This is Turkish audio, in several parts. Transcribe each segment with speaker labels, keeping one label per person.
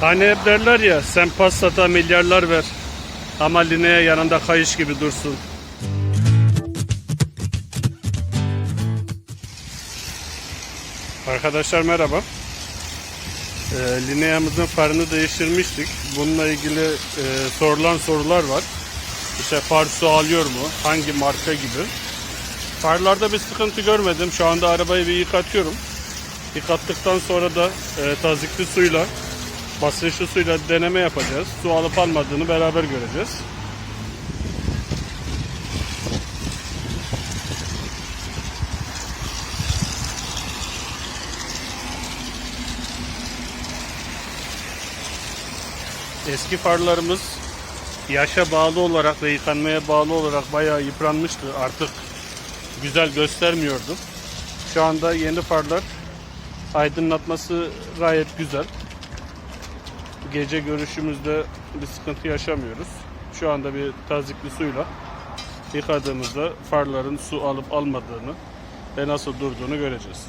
Speaker 1: Hani hep derler ya sen Passat'a milyarlar ver ama Linea yanında kayış gibi dursun. Arkadaşlar merhaba. Ee, Linea'mızın farını değiştirmiştik. Bununla ilgili e, sorulan sorular var. İşte far su alıyor mu? Hangi marka gibi? Farlarda bir sıkıntı görmedim. Şu anda arabayı bir yıkatıyorum. Yıkattıktan sonra da e, tazikli suyla basınçlı suyla deneme yapacağız. Su alıp almadığını beraber göreceğiz. Eski farlarımız yaşa bağlı olarak ve yıkanmaya bağlı olarak bayağı yıpranmıştı. Artık güzel göstermiyordu. Şu anda yeni farlar aydınlatması gayet güzel. Gece görüşümüzde bir sıkıntı yaşamıyoruz. Şu anda bir tazikli suyla yıkadığımızda farların su alıp almadığını ve nasıl durduğunu göreceğiz.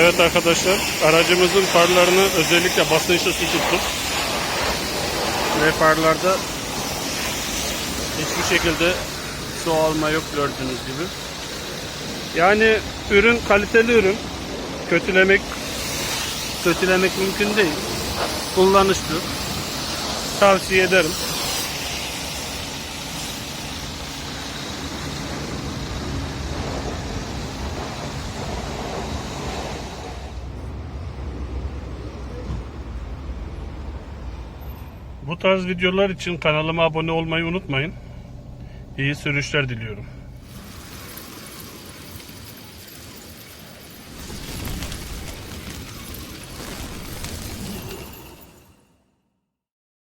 Speaker 1: Evet arkadaşlar aracımızın farlarını özellikle basınçlı su tuttuk. Ve farlarda hiçbir şekilde su alma yok gördüğünüz gibi. Yani ürün kaliteli ürün. Kötülemek kötülemek mümkün değil. Kullanışlı. Tavsiye ederim. Bu tarz videolar için kanalıma abone olmayı unutmayın. İyi sürüşler diliyorum.